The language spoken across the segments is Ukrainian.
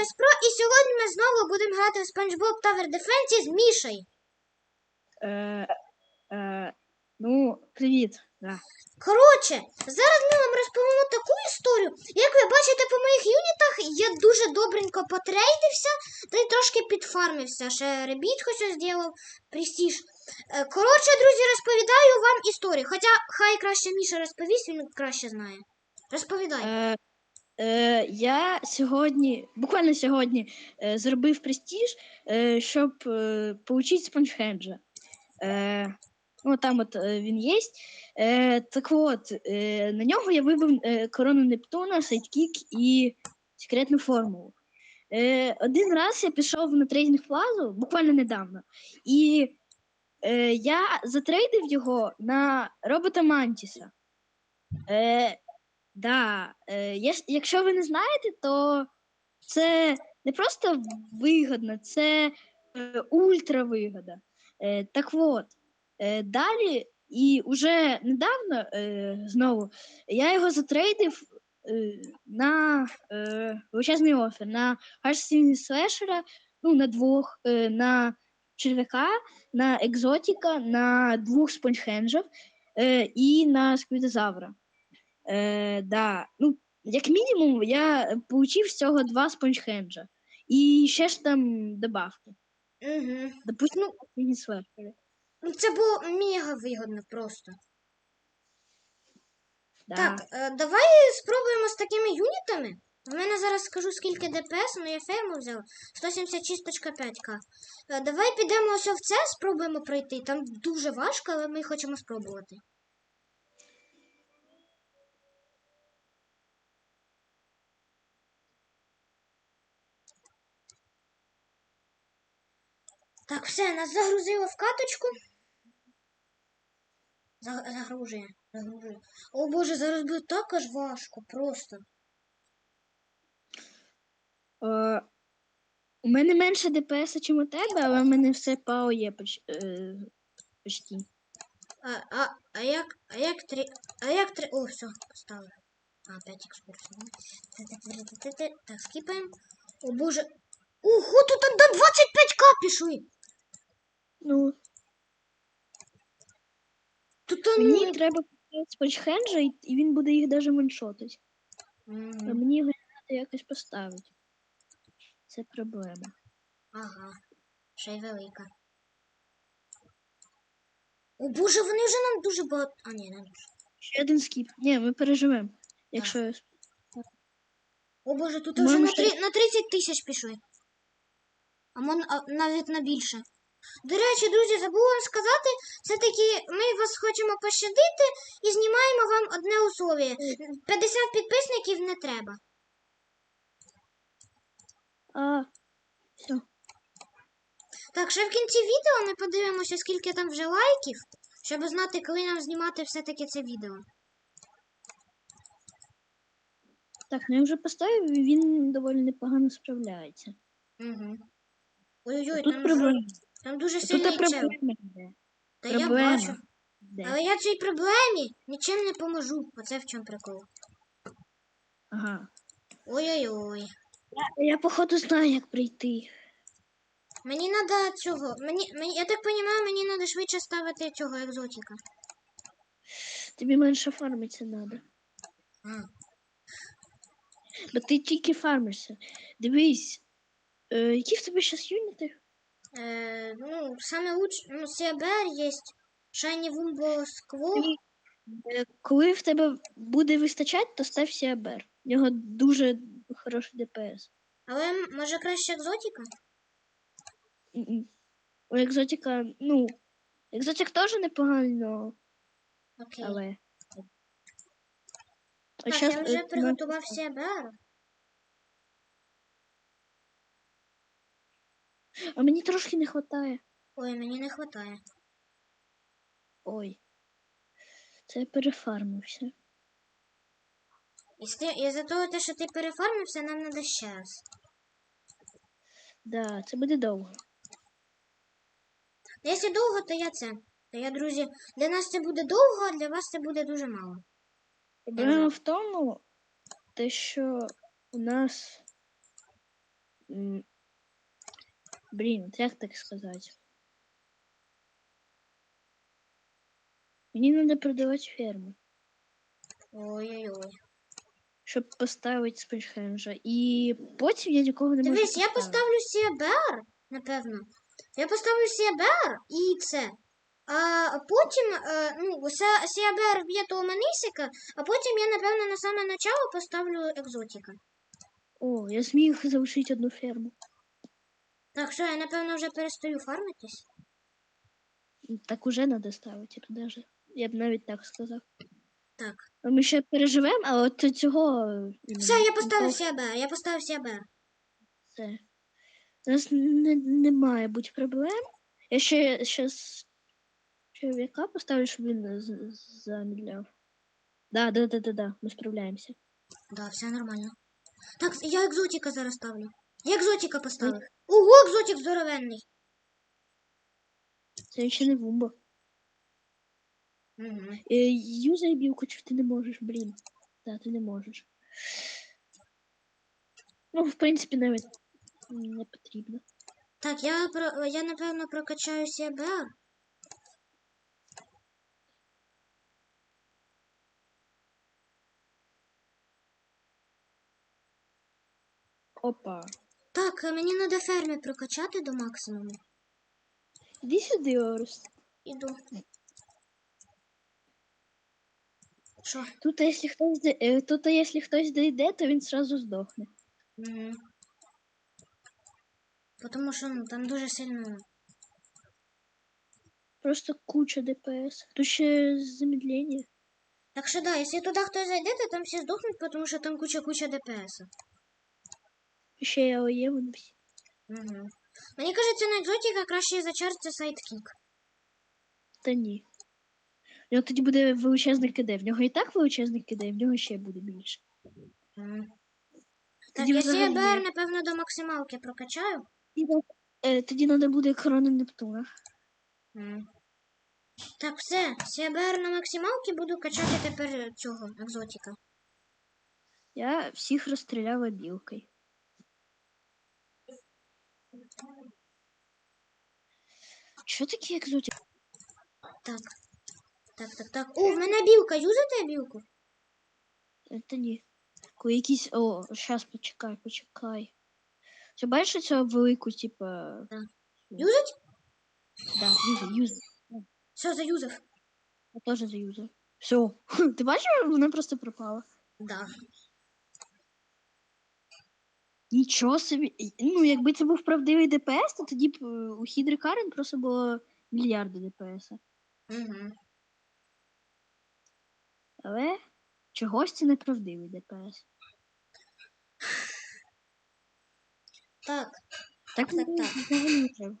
Ігрес Про, і сьогодні ми знову будемо грати в SpongeBob Tower Defense з Мішею. Е, е, ну, привіт. Да. Коротше, зараз ми вам розповімо таку історію. Як ви бачите по моїх юнітах, я дуже добренько потрейдився та й трошки підфармився. Ще ребіт хоч зробив, престиж. Е, Коротше, друзі, розповідаю вам історію. Хоча хай краще Міша розповість, він краще знає. Розповідай. Е, е, я сьогодні, буквально сьогодні, е, зробив престиж, е, щоб е, поучити спонжхенджа. Е, ну, там от е, він є. Е, так от, е, на нього я вибив е, корону Нептуна, сайдкік і секретну формулу. Е, один раз я пішов на трейдинг плазу, буквально недавно, і е, я затрейдив його на робота Мантіса. Е, да, е, якщо ви не знаєте, то це не просто вигодно, це е, ультравигода. Е, так от, е, далі і уже недавно е, знову я його затрейдив е, на е, величезний офер, на Харстін Слешера, ну, на двох, е, на черв'яка, на екзотіка, на двох спонжхенджів е, і на сквідозавра. Е, да. Ну, як мінімум, я получив з цього два спонжхенджа. І ще ж там добавки. Угу. Допустим, ну, слепери. Ну, це було мега вигодно просто. Да. Так, е, давай спробуємо з такими юнітами. У мене зараз скажу, скільки ДПС, ну я ферму взяла. 176.5к. Е, Давай підемо ось в це, спробуємо пройти. Там дуже важко, але ми хочемо спробувати. Так, все, нас загрузило в каточку. Загружує, загружує. О боже, зараз буде також важко, просто. Е, у мене менше ДПС, ніж у тебе, але в мене все ПАО є поч, е, почти. А, а, а як, а як три, а як три, о, все, поставили. А, 5 екскурсій. ну. Так, скіпаємо. О боже. Ого, тут до 25к пішли. Ну, Тут мені треба спонжхенджа, і, він буде їх навіть ваншотити. А Мгм. мені його треба якось поставити. Це проблема. Ага. Ще й велика. О боже, вони вже нам дуже багато. А, ні, не дуже. Ще один скіп. Ні, ми переживемо. Якщо О боже, тут вже на, ще- три, на 30 тисяч пішли. А, мон, а навіть на більше. До речі, друзі, забула вам сказати, все-таки ми вас хочемо пощадити і знімаємо вам одне условие. 50 підписників не треба. А, все. Так, ще в кінці відео ми подивимося, скільки там вже лайків, щоб знати, коли нам знімати все-таки це відео. Так, ну я вже поставив, він доволі непогано справляється. Угу. Ой-ой-ой, Тут там, проблема. Там дуже Тут сильний чел. проблема я бачу. Де? Але я цій проблемі нічим не поможу. Оце в чому прикол. Ага. Ой-ой-ой. Я, я походу знаю, як прийти. Мені треба цього. Мені, мені, я так розумію, мені треба швидше ставити цього екзотика. Тобі менше фармитися треба. А. Бо ти тільки фармишся. Дивись, е, які в тебе зараз юніти? Е, ну, саме лучше, ну, CBR є. Shiny Wumbo Squall. Е, коли в тебе буде вистачати, то став Сіабер. У нього дуже хороший ДПС. Але м- може краще екзотика? М-м. У екзотика, ну, екзотик теж непогано, Окей. але. А так, я е, вже на- приготував CBR. А мені трошки не вистачає. Ой, мені не вистачає. Ой. Це я перефармився. І, за того, що ти перефармився, нам треба ще раз. Да, це буде довго. Якщо довго, то я це. То я, друзі, для нас це буде довго, а для вас це буде дуже мало. Проблема в тому, те, що у нас Блін, як так сказати? Мені треба продавати ферму, Ой-ой-ой. щоб поставити спейшхенджа. І потім я нікого не можу Дивись, я поставлю CBR, напевно. Я поставлю CBR і це. А потім, е, ну, CBR вб'є того Манисика, а потім я, напевно, на саме начало поставлю екзотика. О, я зміг залишити одну ферму. Так що я, напевно, вже перестаю фармитись. Так уже треба ставити даже. Я б навіть так сказав. Так. Ми ще переживемо, а от цього. Все, я поставив CBR, я поставив CBR. Все. У нас не, не має бути проблем. Я ще щас чоловіка поставлю, щоб він з- з- замідляв. Да, да, да, да, да, ми справляємося. Да, все нормально. Так, я екзотика зараз ставлю. Я екзотика поставив. Ого, екзотик здоровенний. Це ще не вумба. Угу. Е, юзай білку, чи ти не можеш, блін. Так, ти не можеш. Ну, в принципі, навіть не потрібно. Так, я, про, я напевно прокачаю CBR. Опа. Так, е, мені треба ферми прокачати до максимуму. Іди сюди, Орес. Іду. Що? Тут, якщо хтось, де- тут, якщо хтось дійде, то він сразу здохне. Угу. Тому що ну, там дуже сильно. Просто куча ДПС. Тут ще замедлення. Так що да, якщо туди хтось зайде, то там всі здохнуть, тому що там куча-куча ДПС. Ще я ОЄ вони всі. Угу. Мені кажеться, на екзотіка краще зачариться сайдкік. Та ні. У нього тоді буде величезний КД. В нього і так величезний КД, в нього ще буде більше. Угу. Так, Тоді я взагалі напевно, до максималки прокачаю. Тоді, е, тоді треба буде корона Нептуна. Мгм. Так, все, CBR на максималці буду качати тепер цього екзотика. Я всіх розстріляла білкою. Що таке екзотик? Так. Так, так, так. О, в мене білка. Юзати білку? Це ні. Якісь. О, щас почекай, почекай. Ти бачиш цього велику, типа. Да. Юзать? Да, юзер, юзер. Все, заюзав. Я теж заюзав. Все. Ти бачиш, вона просто пропала. Да. Нічого собі. Ну, якби це був правдивий ДПС, то тоді б е, у Хідри Карен просто було мільярди ДПС. Угу. Але чогось це неправдивий ДПС. Так. Так, Так, ну, так. взагалі не треба.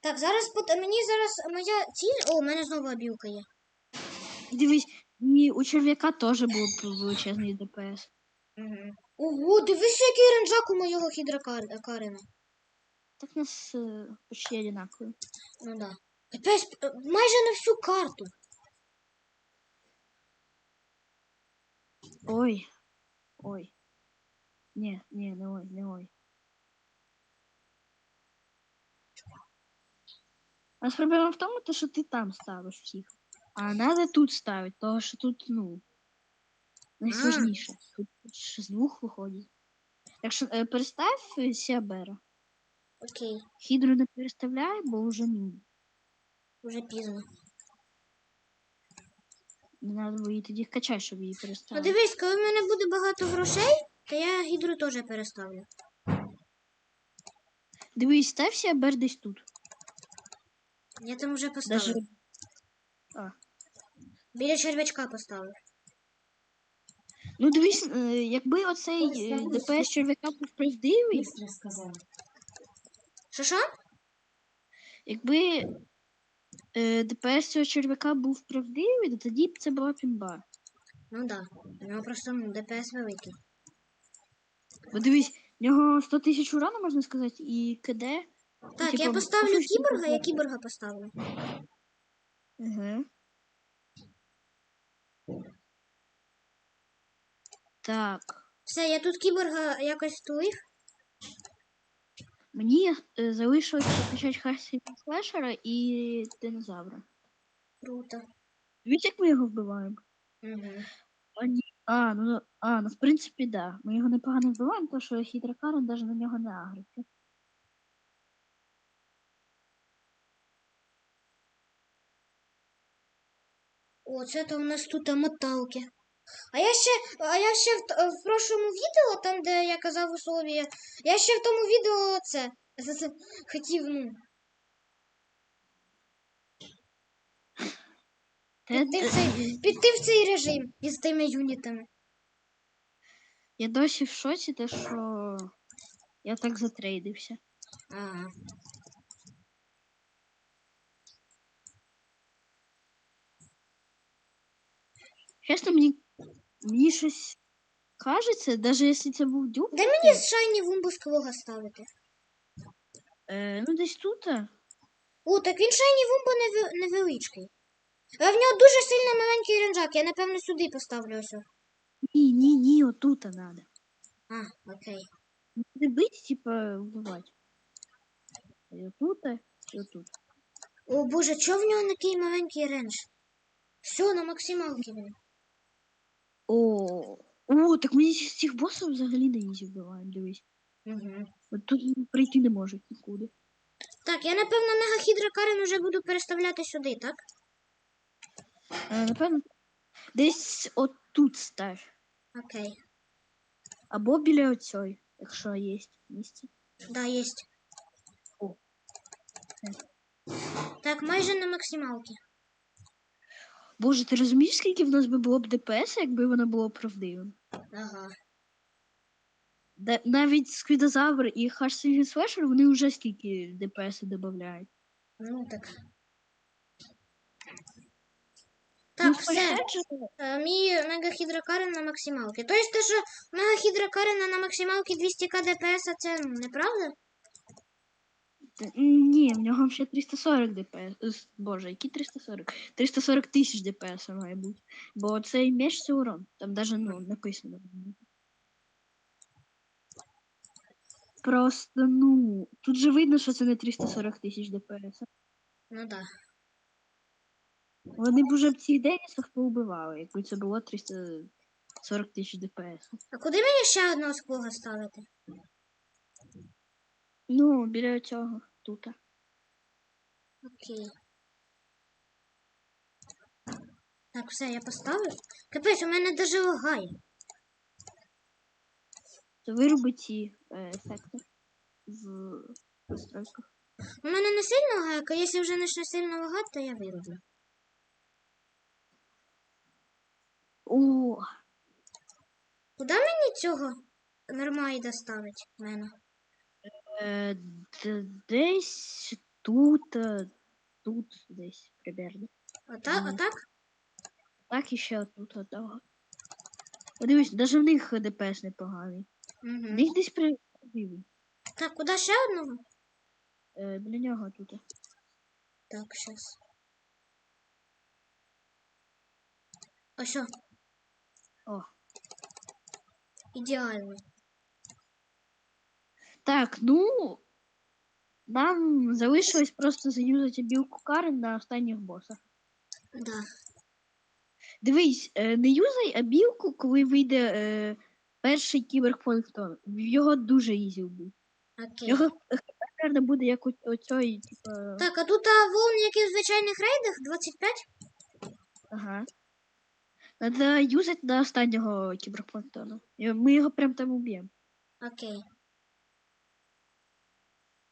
Так, зараз пот- мені зараз моя ціль. О, у мене знову білка є. Дивись, ні, у черв'яка теж був величезний ДПС. Угу. Ого, дивись, який ренджак у моєго хідрокарина. Так у нас е, почти одинакові. Ну да. Капець, е, майже на всю карту. Ой. Ой. Ні, ні, не ой, не ой. Нас проблема в тому, то, що ти там ставиш всіх. А треба тут ставити, тому що тут, ну, найсложніше. Ж з двох виходить. Так що е, перестав е, Сіабера. Окей, Хідру не переставляй, бо вже ну, вже пізно. не треба було її тоді качати, щоб її Ну переставити. дивись, коли в мене буде багато грошей, то я гідру теж переставлю. Дивись, став Сіабер десь тут. Я там вже поставив. Даже... Біля червячка поставив. Ну дивись, е, якби оцей е, ДПС черв'яка був правдивий. Що що? якби е, ДПС цього черв'яка був правдивий, то тоді б це була пімба. Ну да. У нього просто ну, ДПС великий. Бо дивись, в нього 100 тисяч урона, можна сказати, і КД. Так, типу, я поставлю кіборга, я кіборга поставлю. Угу. Так. Все, я тут кіборга якось втулив. Мені е, залишилось прокачати Харсі Флешера і динозавра. Круто. Дивіться, як ми його вбиваємо. Угу. А, ні. а, ну, а, ну в принципі, да. Ми його непогано вбиваємо, тому що хідрокарен навіть на нього не агриться. О, це то у нас тут моталки. А я ще, а я ще в, в прошлому відео, там, де я казав условия, я ще в тому відео це, це, це хотів, ну, піти в цей, піти в цей режим із тими юнітами. Я досі в шоці, те, що я так затрейдився. Ага. Чесно, мені, мені щось кажеться, навіть якщо це був дюк, Де мені шайні вумбус квога ставити? е, ну десь тут. а. О, так він шайні вумба неви- невеличкий. А в нього дуже сильно маленький ренджак, я напевно сюди поставлю ось. о. Ні, ні, ні, отут треба. А, окей. Не бить, типа, вбивати. І отут, і отут. О боже, чого в нього такий маленький рендж? Все, на максималки він. О, о, так ми з цих босів взагалі не ізі вбиваємо, дивись. Угу. От тут прийти не можуть нікуди. Так, я напевно мегахідра Карен уже буду переставляти сюди, так? Е, напевно, десь отут став. Окей. Або біля оцьої, якщо є місце. Да, есть. О. Так, майже на максималки. Боже, ти розумієш, скільки в нас би було б ДПС, якби воно було правдивим? Ага. Да, навіть Сквідозавр і Харсінг Слешер, вони вже скільки ДПС додають. Ну так. Ну, Так, все. Е, Мій мегахідра Карен на максималки. Тобто, те, що мегахідрокарен на максималки 200 к ДПС, а це ну, неправда? Ні, в нього ще 340 ДПС. Е, Боже, які 340? 340 тисяч ДПС має бути. Бо цей меч це урон. Там навіть ну, написано. Просто, ну, тут же видно, що це не 340 тисяч ДПС. Ну да. Вони б уже б цих Денісів поубивали, якби це було 340 тисяч ДПС. А куди мені ще одного склога ставити? Ну, біля цього тут. Окей. Так, все, я поставив. Капець, у мене даже лагає. Це вируби е, ефекти в настройках. У мене не сильно лагає, а якщо вже почне сильно лагати, то я вироблю. О, Куди мені цього нормайда ставить в мене? Е, десь тут, е, тут десь примерно. Ота, Мгм. отак? Так і ще тут одного. Подивись, навіть в них ДПС непоганий. В Угу. них десь правдивий. Так, куди ще одного? Е, біля нього тут. Так, щас. Ось. о. О. Ідеально. Так, ну. Нам залишилось просто заюзати білку Карен на останніх босах. Да. Дивись, е, не юзай, а білку, коли вийде е, перший кіберпланктон. Його дуже ізі вбити. Окей. Його характерно буде як у оцьої, типу. Так, а тут а, волн, які в звичайних рейдах 25? Ага. Надо юзати до останнього кіберпланктону. І Ми його прям там уб'ємо. Окей.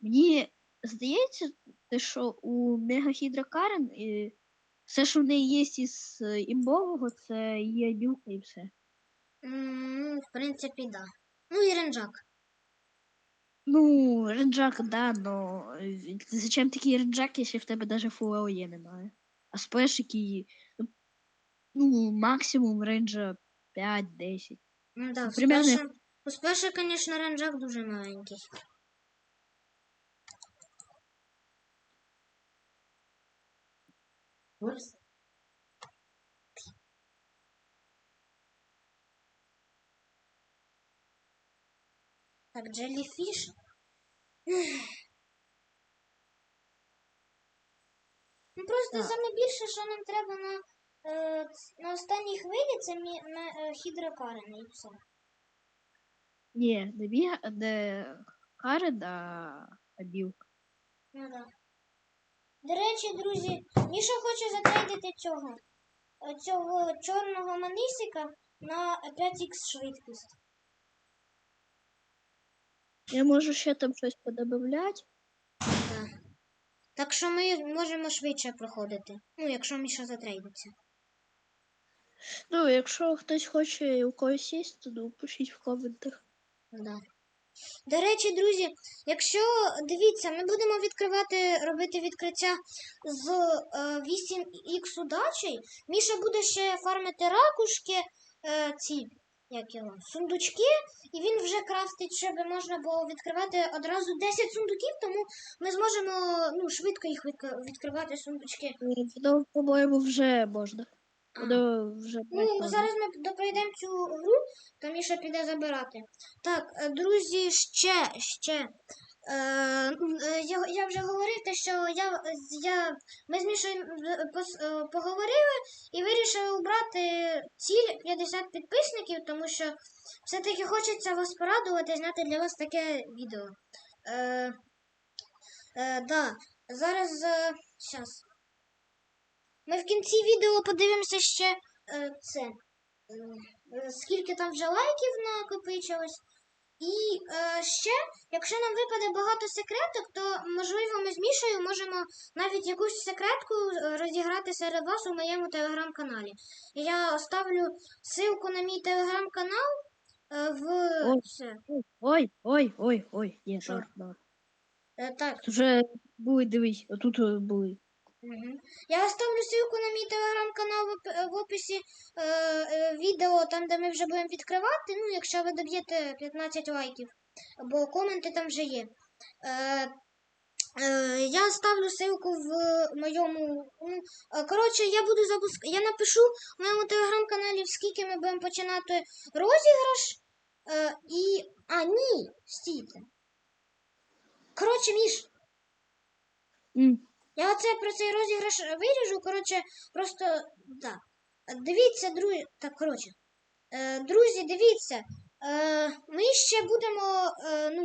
Мені здається, те, що у Мегахідра Карен і все, що в неї є із е, імбового, це є білка і все. Ну, в принципі, да. Ну і ренджак. Ну, ренджак, да, но е, зачем такий ренджак, якщо в тебе навіть фул АОЄ немає? А сплеш, який, ну, ну, максимум ренджа 5-10. Ну да, примерно- у спершу, звісно, ренджак дуже маленький. Упс. Так, джелліфіш. Ну просто Так. саме більше, що нам треба на, е, на останній хвилі, це мі, на, е, хідрокарини і все. Ні, не біга, не Карен, а білка. Ну да. До речі, друзі, Міша хоче затрейдити цього. е, Цього чорного манисика на 5х швидкість. Я можу ще там щось подобавляти. Да. Так що ми можемо швидше проходити. Ну, якщо Міша затрейдиться. Ну, якщо хтось хоче у когось є, то ну, пишіть в коментах. Да. До речі, друзі, якщо дивіться, ми будемо відкривати, робити відкриття з е, 8х удачі. Міша буде ще фармити ракушки, е, ці як його, сундучки, і він вже крафтить, щоб можна було відкривати одразу 10 сундуків, тому ми зможемо ну, швидко їх відк- відкривати сундучки. Воно, по-моєму, вже можна. А. Вже Ну, зараз ми допройдемо цю гру, то Міша піде забирати. Так, е, друзі, ще, ще. Е, е, я, я вже говорив, те, що я, я, ми з Мішою е, поговорили і вирішили обрати ціль 50 підписників, тому що все-таки хочеться вас порадувати, і зняти для вас таке відео. Е, е, да, зараз, е, щас. Ми в кінці відео подивимося ще е, це. е, Скільки там вже лайків накопичилось. І е, ще, якщо нам випаде багато секреток, то можливо ми з Мішою можемо навіть якусь секретку е, розіграти серед вас у моєму телеграм-каналі. Я оставлю ссылку на мій телеграм-канал е, в Ой. це. Ой, ой, ой, ой. Ні, Що? добре, добре. Е, так. Тут вже були, дивись, отут були. Я оставлю ссылку на мій телеграм-канал в, оп- в описі е, е, відео, там, де ми вже будемо відкривати. Ну, якщо ви доб'єте 15 лайків, бо коменти там вже є. Е, е, я ставлю ссылку в моєму. ну, е, Коротше, я буду запускати. Я напишу в моєму телеграм-каналі, скільки ми будемо починати розіграш. Е, і. А, ні, стійте. Коротше, Міш, М, я оце про цей розіграш виріжу, коротше, просто так. Дивіться, друзі. Так, коротше. Е, друзі, дивіться. Е, ми ще будемо. Е, ну,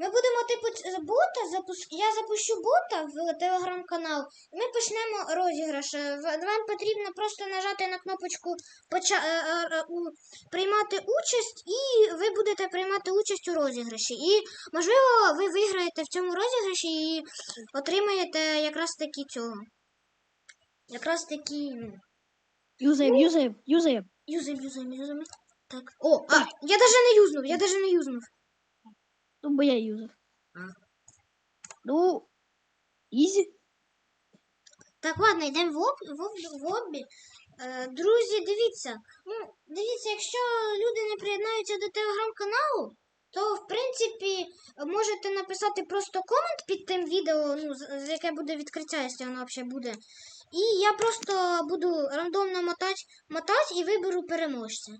ми будемо, типу, бота запуск... Я запущу бота в телеграм-канал, і ми почнемо розіграш. Е, Вам потрібно просто нажати на кнопочку поча... е, е, приймати участь, і ви будете приймати участь у розіграші. І, можливо, ви виграєте в цьому розіграші і отримаєте якраз таки цього. Якраз таки, ну. Юзаєм, юзаєм, юзаєм. Юзаємо, юзаємо, юзаємо. Так. О, а, я даже не юзнув, я даже не юзнув. Ну, бо я. А. Ну, ізі. Так, ладно, йдемо в, об... в, об... в обі. Е, друзі, дивіться. Ну, дивіться, якщо люди не приєднаються до телеграм-каналу, то в принципі можете написати просто комент під тим відео, ну, з, з яке буде відкриття, якщо воно взагалі буде. І я просто буду рандомно мотати, мотати і виберу переможця.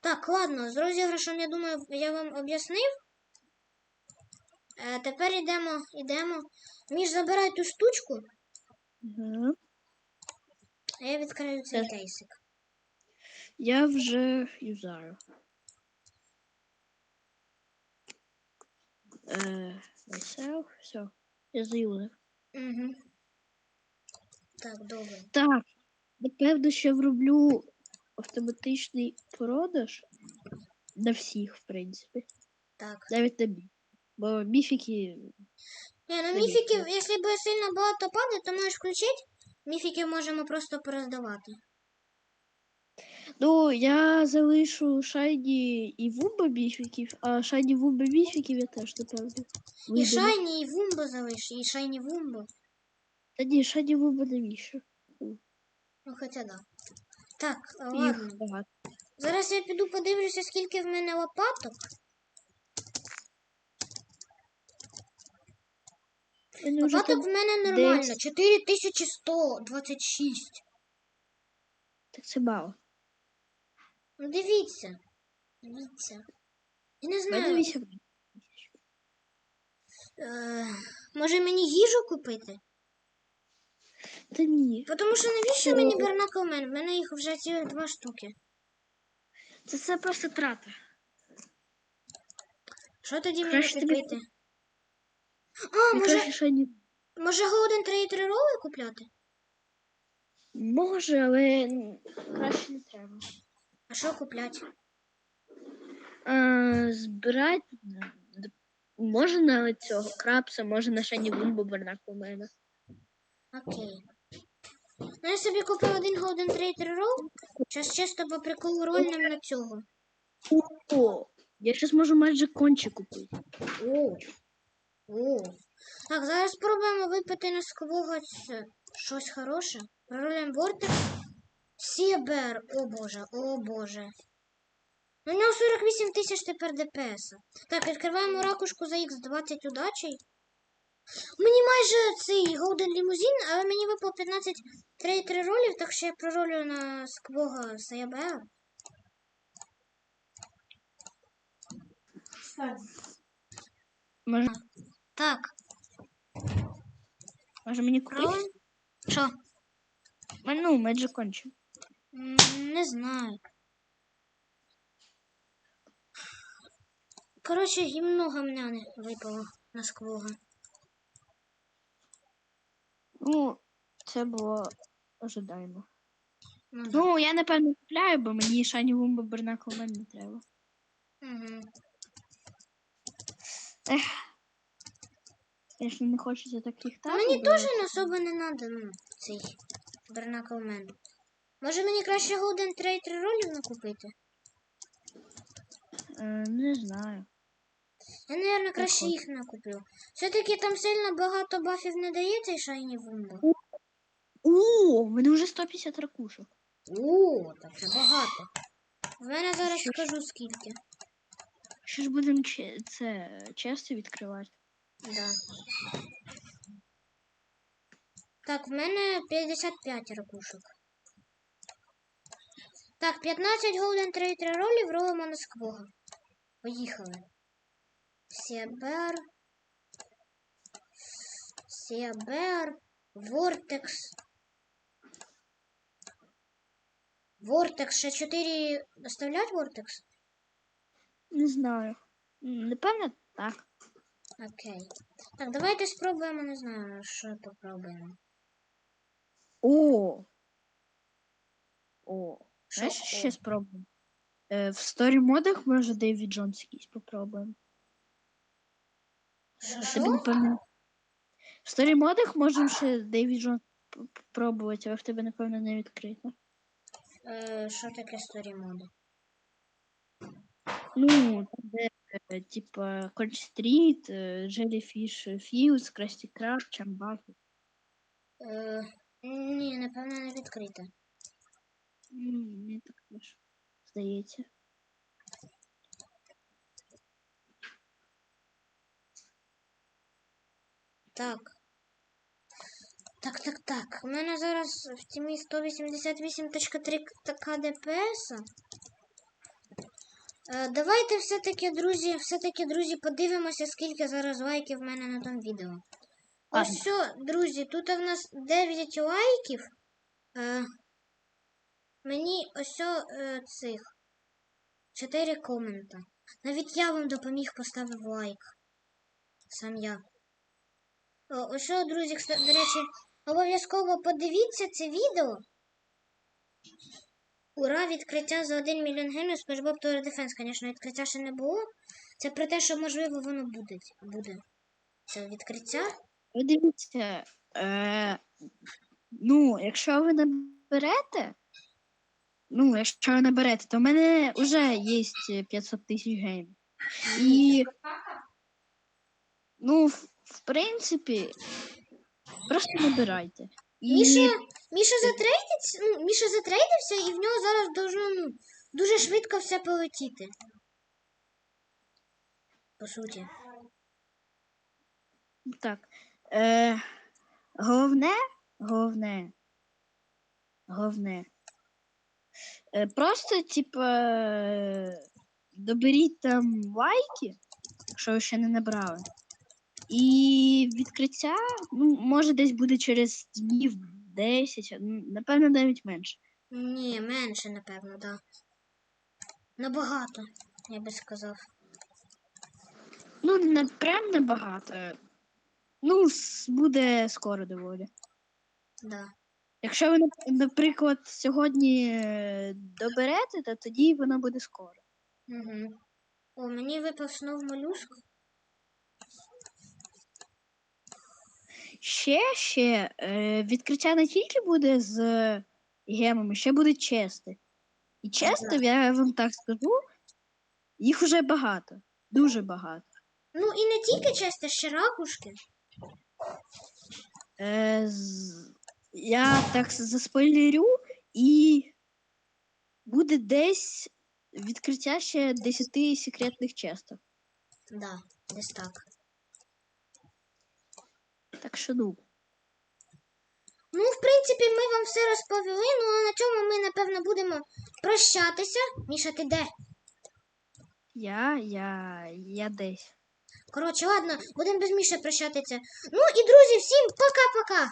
Так, ладно, з розіграшем, я думаю, я вам об'яснив. Е, тепер йдемо, йдемо. Між забирай ту штучку. Угу. А я відкрию цей Теж. кейсик. Я вже юзаю. Е, myself, все. Я заюзав. Угу. Так, добре. Так, напевно, ще вроблю автоматичний продаж на всіх, в принципі. Так. Навіть на мій. Бо міфіки. Не, ну міфіків, якщо буде сильно багато падати, то можеш включити. Міфіків можемо просто пороздавати. Ну, я залишу шайні і вумба міфіків, а шайні вумба міфіків я теж напевно. І видалю. шайні, і вумбо залиш, і шайні вумбо. Та ні, шайні вумба навіщо? Ну, хоча да. Так, Їх ладно. багато. Зараз я піду подивлюся, скільки в мене лопаток. Лопаток в мене нормально. 4126. Так це мало. Ну, дивіться. Дивіться. Я не знаю. 8. Е, може мені їжу купити? Та ні. Тому що навіщо О. мені Бернаклмен? В мене їх вже цілих два штуки. Це, це просто трата. Що тоді мені Краще тобі купити? А, Мені може, кажуть, що ні. може Golden Trade роли купляти? Може, але краще не треба. А що купляти? А, збирати м, д- може цього крапса, може на шані бумбу бернаку мене. Окей. Ну, я собі купив один Golden Trade Roll. Зараз чисто по приколу рольним на цього. О, я зараз можу майже конче купити. О. О. Так, зараз спробуємо випити на сквогаць щось хороше. Проролем Вортекс. Сібер. О боже, о боже. У нього 48 тисяч тепер ДПС. Так, відкриваємо ракушку за Х20 удачей. Мені майже цей Golden Limousine, але мені випало 15 трейдер ролів, так що я проролю на сквога Саябер. Може, Так, може мені купити? Що? Ну, майже конче. Не знаю. Коротше, гімно гамняне випало на сквога. Ну, це було ожидаємо. Ну, да. Ну, я напевно купляю, бо мені шані бумба бернаку не треба. Угу. Ех. Звісно, не хочеться таких Та так. мені теж не особо не надо, ну, цей Бернаклмен. Може мені краще Golden Trade ролів накупити? Е, не знаю. Я, наверное, краще от. їх накуплю. Все-таки там сильно багато бафів не дає цей Шайні Вумба. О, в мене вже 150 ракушок. О, так це багато. В мене зараз Що ж? скажу скільки. Що ж будемо че- це часто відкривати? Да. Так, в мене 55 ракушок. Так, 15 Golden Trade ролів робимо на сквога. Поїхали. Сіабер. Сіабер. Вортекс. Вортекс. Ще 4 доставлять Вортекс? Не знаю. М, Напевно, так. Окей. Так, давайте спробуємо, не знаю, що попробуємо. О. О. Що? Знаєш, О. ще спробуємо. Е, в сторі модах може Дейві Джонс якийсь попробуємо. Що, Тобі, що? напевно. В сторі модах можемо ще Дейві Джонс п- попробувати, але в тебе, напевно, не відкрито. Е, що таке сторі моди? Ну, де, е, типа, Коль Стріт, Джеліфіш Філз, Красті Краб, Чамбафі. Е, ні, напевно, не відкрите. Мені так теж здається. Так. Так, так, так. У мене зараз в тімі 188.3 така ДПС. Е, давайте все-таки, друзі, все-таки, друзі, подивимося, скільки зараз лайків в мене на тому відео. Ось все, друзі, тут в нас 9 лайків. Е, мені ось е, цих 4 комента. Навіть я вам допоміг поставив лайк. Сам я. О, ось що, друзі, до речі, обов'язково подивіться це відео. Ура, відкриття за 1 мільйон гривень SpongeBob Tower Defense. Звісно, відкриття ще не було. Це про те, що можливо воно буде. буде. Це відкриття. Дивіться, е, ну, якщо ви наберете, ну, якщо ви наберете, то в мене вже є 500 тисяч гейм. І, ну, в, принципі, просто набирайте. І, Міша, Міша затрейдиться, ну, Міша затрейдився, і в нього зараз должно ну, дуже швидко все полетіти. По суті. так, е, головне, головне, головне, е, просто, типа, доберіть там лайки, якщо ви ще не набрали. І відкриття, ну, може, десь буде через днів 10, напевно, навіть менше. Ні, менше, напевно, да. Набагато, я би сказав. Ну, не прям небагато. Ну, буде скоро доволі. Да. Якщо ви, нап- наприклад, сьогодні е, доберете, то тоді воно буде скоро. Угу. О, мені випав знов молюск. Ще, ще, е, відкриття не тільки буде з гемами, ще будуть чести. І чести, я вам так скажу, їх уже багато. Дуже багато. Ну і не тільки чисто, ще ракушки. Е, з... Я так заспойлерю, і буде десь відкриття ще 10 секретних честів. Да, десь так. Так що ну. Ну, в принципі, ми вам все розповіли, ну а на цьому ми, напевно, будемо прощатися. Міша, ти де? Я, я, я десь. Коротше, ладно, будемо без Міші прощатися. Ну і друзі, всім пока-пока!